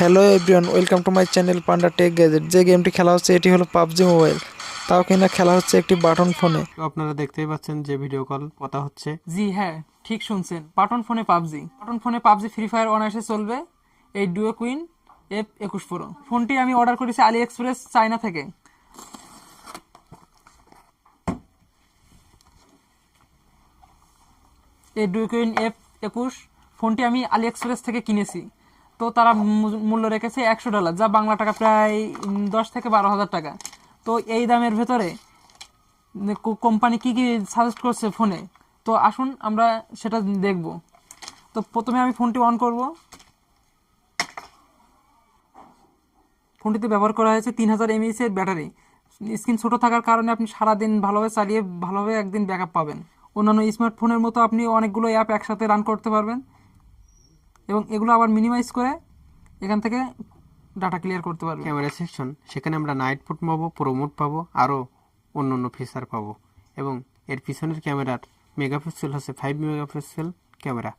Hello everyone welcome to my channel Panda Tech Gadget. যে গেমটি খেলা হচ্ছে এটি হলো পাবজি মোবাইল। তাও কিনা খেলা হচ্ছে একটি বাটন ফোনে। তো আপনারা দেখতেই পাচ্ছেন যে ভিডিও কল কথা হচ্ছে। জি হ্যাঁ ঠিক শুনছেন। বাটন ফোনে পাবজি। বাটন ফোনে পাবজি ফ্রি ফায়ার অনায়াসে চলবে। এই ডুয়ো কুইন এফ একুশ প্রো ফোনটি আমি অর্ডার করেছি আলি এক্সপ্রেস চায়না থেকে। এই ডুয়ো কুইন এফ একুশ ফোনটি আমি আলি এক্সপ্রেস থেকে কিনেছি। তো তারা মূল্য রেখেছে একশো ডলার, যা বাংলা টাকা প্রায় দশ থেকে বারো হাজার টাকা। তো এই দামের ভেতরে কোম্পানি কি কি সাজেস্ট করছে ফোনে তো আসুন, আমরা সেটা দেখব। তো প্রথমে আমি ফোনটি অন করব। ফোনটিতে ব্যবহার করা হয়েছে তিন হাজার এমএইচ এর ব্যাটারি। স্ক্রিন ছোট থাকার কারণে আপনি সারাদিন ভালোভাবে চালিয়ে, ভালোভাবে একদিন ব্যাকআপ পাবেন। অন্যান্য স্মার্টফোনের মতো আপনি অনেকগুলো অ্যাপ একসাথে রান করতে পারবেন। এবং এগুলো আবার মিনিমাইজ করে এখান থেকে ডাটা ক্লিয়ার করতে পারবেন ক্যামেরা সেকশন সেখানে আমরা নাইট ফুট পাবো প্রোমোট পাবো আরও অন্য অন্য ফিচার পাবো। এবং এর পিছনের ক্যামেরার মেগা মেগাপিক্সেল হচ্ছে ফাইভ মেগা মেগাপিক্সেল ক্যামেরা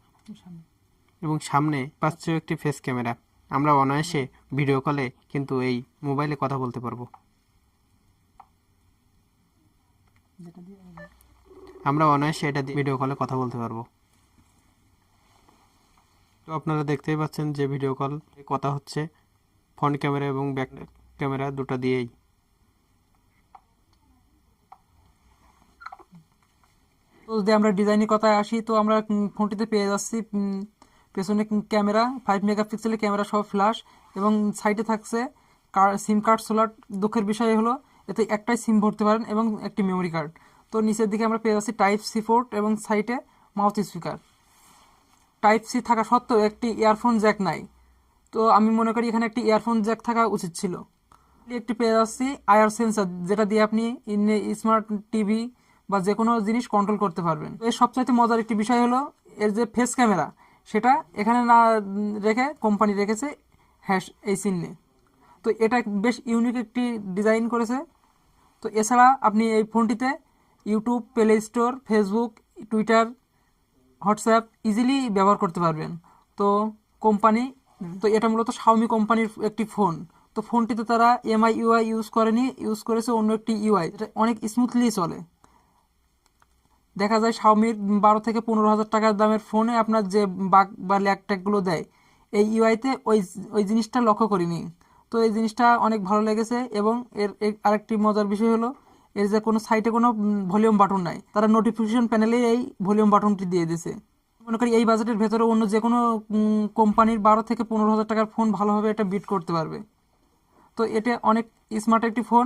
এবং সামনে পাচ্ছে একটি ফেস ক্যামেরা আমরা অনায়াসে ভিডিও কলে কিন্তু এই মোবাইলে কথা বলতে পারব। আমরা অনায়াসে এটা ভিডিও কলে কথা বলতে পারব। তো আপনারা দেখতেই পাচ্ছেন যে ভিডিও কল কথা হচ্ছে ফ্রন্ট ক্যামেরা এবং ব্যাক ক্যামেরা দুটো দিয়েই। তো যদি আমরা ডিজাইনের কথায় আসি, তো আমরা ফোনটিতে পেয়ে যাচ্ছি পেছনে ক্যামেরা ফাইভ মেগাপিক্সেলের ক্যামেরা সহ ফ্ল্যাশ এবং সাইডে থাকছে সিম কার্ড সোলার দুঃখের বিষয় হলো এতে একটাই সিম ভরতে পারেন এবং একটি মেমোরি কার্ড তো নিচের দিকে আমরা পেয়ে যাচ্ছি টাইপ সি পোর্ট এবং সাইটে মাউথ স্পিকার টাইপ সি থাকা সত্ত্বেও একটি ইয়ারফোন জ্যাক নাই। তো আমি মনে করি এখানে একটি ইয়ারফোন জ্যাক থাকা উচিত ছিল। একটি পেয়ে যাচ্ছি আয়ার সেন্সার, যেটা দিয়ে আপনি স্মার্ট টিভি বা যে কোনো জিনিস কন্ট্রোল করতে পারবেন। এর সবচাইতে মজার একটি বিষয় হলো এর যে ফেস ক্যামেরা, সেটা এখানে না রেখে কোম্পানি রেখেছে হ্যাশ এই চিহ্নে। তো এটা বেশ ইউনিক একটি ডিজাইন করেছে। তো এছাড়া আপনি এই ফোনটিতে YouTube, play store, Facebook, Twitter WhatsApp easily ব্যবহার করতে পারবেন। তো কোম্পানি, তো এটা মূলত শাওমি কোম্পানির একটি ফোন তো ফোনটিতে তারা এমআই ইউআই ইউজ করেনি ইউজ করেছে অন্য একটি ইউআই এটা অনেক স্মুথলি চলে। দেখা যায় শাওমির বারো থেকে পনেরো হাজার টাকার দামের ফোনে আপনার যে বাগ বা ল্যাগ ট্যাগগুলো দেয়, এই ইউআইতে ওই ওই জিনিসটা লক্ষ্য করিনি। তো এই জিনিসটা অনেক ভালো লেগেছে এবং এর আরেকটি মজার বিষয় হলো এর যে কোনো সাইটে কোনো ভলিউম বাটন নাই। তারা নোটিফিকেশন প্যানেলে এই ভলিউম বাটনটি দিয়ে দিয়েছে মনে করি এই বাজেটের ভেতরে অন্য যে কোনো কোম্পানির বারো থেকে পনেরো হাজার টাকার ফোন ভালোভাবে এটা বিট করতে পারবে। তো এটা অনেক স্মার্ট একটি ফোন